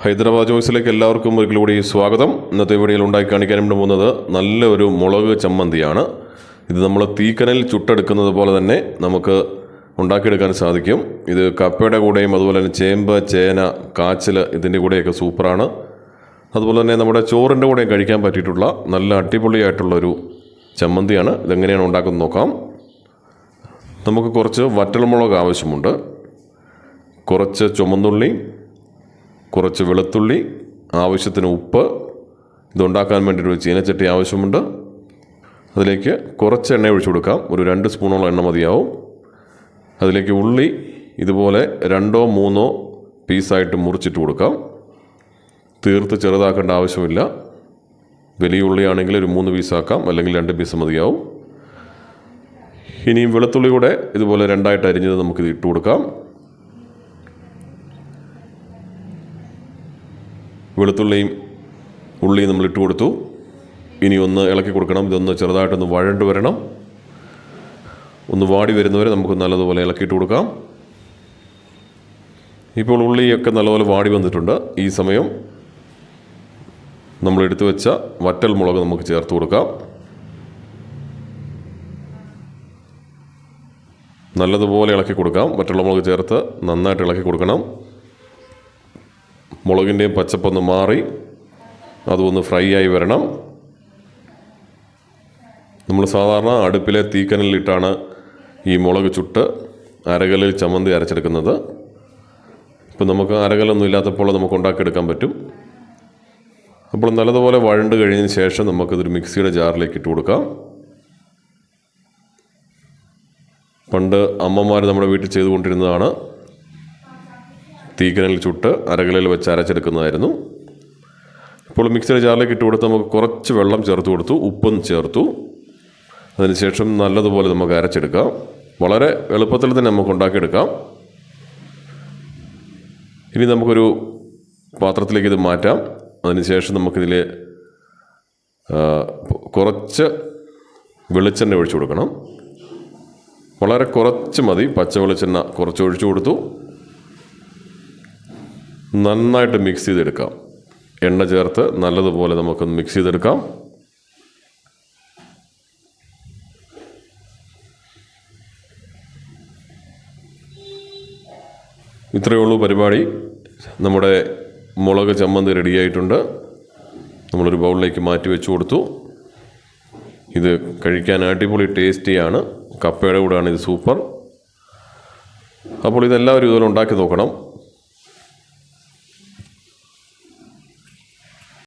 ഹൈദരാബാദ് ചോയ്സിലേക്ക് എല്ലാവർക്കും ഒരിക്കൽ കൂടി സ്വാഗതം. ഇന്നത്തെ വീഡിയോയിൽ ഉണ്ടാക്കി കാണിക്കാൻ വേണ്ടി പോകുന്നത് നല്ല ഒരു മുളക് ചമ്മന്തിയാണ്. ഇത് നമ്മൾ തീക്കനൽ ചുട്ടെടുക്കുന്നത് പോലെ തന്നെ നമുക്ക് ഉണ്ടാക്കിയെടുക്കാൻ സാധിക്കും. ഇത് കപ്പയുടെ കൂടെയും അതുപോലെ തന്നെ ചേമ്പ് ചേന കാച്ചിൽ ഇതിന്റെ കൂടെയൊക്കെ സൂപ്പറാണ്. അതുപോലെ തന്നെ നമ്മുടെ ചോറിന്റെ കൂടെയും കഴിക്കാൻ പറ്റിയിട്ടുള്ള നല്ല അടിപൊളിയായിട്ടുള്ളൊരു ചമ്മന്തിയാണ്. ഇതെങ്ങനെയാണ് ഉണ്ടാക്കുന്നത് നോക്കാം. നമുക്ക് കുറച്ച് വറ്റൽമുളക് ആവശ്യമുണ്ട്. കുറച്ച് ചുമന്നുള്ളി കുറച്ച് വെളുത്തുള്ളി ആവശ്യത്തിന് ഉപ്പ് ഇതുണ്ടാക്കാൻ വേണ്ടിയിട്ട് ഒരു ചീനച്ചട്ടി ആവശ്യമുണ്ട്. അതിലേക്ക് കുറച്ച് എണ്ണ ഒഴിച്ചു കൊടുക്കാം. ഒരു രണ്ട് സ്പൂണോളം എണ്ണ മതിയാവും. അതിലേക്ക് ഉള്ളി ഇതുപോലെ രണ്ടോ മൂന്നോ പീസായിട്ട് മുറിച്ചിട്ട് കൊടുക്കാം. തീർത്ത് ചെറുതാക്കേണ്ട ആവശ്യമില്ല. വലിയ ഉള്ളിയാണെങ്കിൽ ഒരു മൂന്ന് പീസാക്കാം അല്ലെങ്കിൽ രണ്ട് പീസ് മതിയാവും. ഇനിയും വെളുത്തുള്ളി കൂടെ ഇതുപോലെ രണ്ടായിട്ട് അരിഞ്ഞത് നമുക്കിത് ഇട്ട് കൊടുക്കാം. വെളുത്തുള്ളിയും ഉള്ളിയും നമ്മൾ ഇട്ട് കൊടുത്തു. ഇനി ഒന്ന് ഇളക്കി കൊടുക്കണം. ഇതൊന്ന് ചെറുതായിട്ടൊന്ന് വഴണ്ട് വരണം. ഒന്ന് വാടി വരുന്നവരെ നമുക്ക് നല്ലതുപോലെ ഇളക്കിയിട്ട് കൊടുക്കാം. ഇപ്പോൾ ഉള്ളിയൊക്കെ നല്ലപോലെ വാടി വന്നിട്ടുണ്ട്. ഈ സമയം നമ്മൾ എടുത്തു വെച്ച വറ്റൽ മുളക് നമുക്ക് ചേർത്ത് കൊടുക്കാം. നല്ലതുപോലെ ഇളക്കി കൊടുക്കാം. വറ്റൽ മുളക് ചേർത്ത് നന്നായിട്ട് ഇളക്കി കൊടുക്കണം. മുളകിന്റെയും പച്ചപ്പൊന്ന് മാറി അതൊന്ന് ഫ്രൈ ആയി വരണം. നമ്മൾ സാധാരണ അടുപ്പിലെ തീക്കനലിലിട്ടാണ് ഈ മുളക് ചുട്ട് അരകലിൽ ചമ്മന്തി അരച്ചെടുക്കുന്നത്. ഇപ്പം നമുക്ക് അരകലൊന്നും ഇല്ലാത്തപ്പോൾ നമുക്ക് ഉണ്ടാക്കിയെടുക്കാൻ പറ്റും. അപ്പോൾ നല്ലതുപോലെ വഴണ്ട് കഴിഞ്ഞതിന് ശേഷം നമുക്കിതൊരു മിക്സിയുടെ ജാറിലേക്ക് ഇട്ട് കൊടുക്കാം. പണ്ട് അമ്മമാർ നമ്മുടെ വീട്ടിൽ ചെയ്തുകൊണ്ടിരുന്നതാണ്. തീക്കനൽ ചുട്ട് അരകലയിൽ വെച്ച് അരച്ചെടുക്കുന്നതായിരുന്നു. ഇപ്പോൾ മിക്സിയുടെ ജാറിലേക്ക് ഇട്ട് കൊടുത്ത് നമുക്ക് കുറച്ച് വെള്ളം ചേർത്ത് കൊടുത്തു ഉപ്പും ചേർത്തു. അതിനുശേഷം നല്ലതുപോലെ നമുക്ക് അരച്ചെടുക്കാം. വളരെ എളുപ്പത്തിൽ തന്നെ നമുക്ക് ഉണ്ടാക്കിയെടുക്കാം. ഇനി നമുക്കൊരു പാത്രത്തിലേക്ക് ഇത് മാറ്റാം. അതിനുശേഷം നമുക്കിതിൽ കുറച്ച് വെളിച്ചെണ്ണ ഒഴിച്ചു കൊടുക്കണം. വളരെ കുറച്ച് മതി. പച്ച വെളിച്ചെണ്ണ കുറച്ച് ഒഴിച്ചു കൊടുത്തു. നന്നായിട്ട് മിക്സ് ചെയ്തെടുക്കാം. എണ്ണ ചേർത്ത് നല്ലതുപോലെ നമുക്കൊന്ന് മിക്സ് ചെയ്തെടുക്കാം. ഇത്രയേ ഉള്ളൂ പരിപാടി. നമ്മുടെ മുളക് ചമ്മന്തി റെഡിയായിട്ടുണ്ട് നമ്മളൊരു ബൗളിലേക്ക് മാറ്റി വെച്ച് കൊടുത്തു. ഇത് കഴിക്കാൻ അടിപൊളി ടേസ്റ്റിയാണ്. കപ്പയുടെ കൂടെയാണ് ഇത് സൂപ്പർ. അപ്പോൾ ഇതെല്ലാവരും ഇതുപോലെ ഉണ്ടാക്കി നോക്കണം.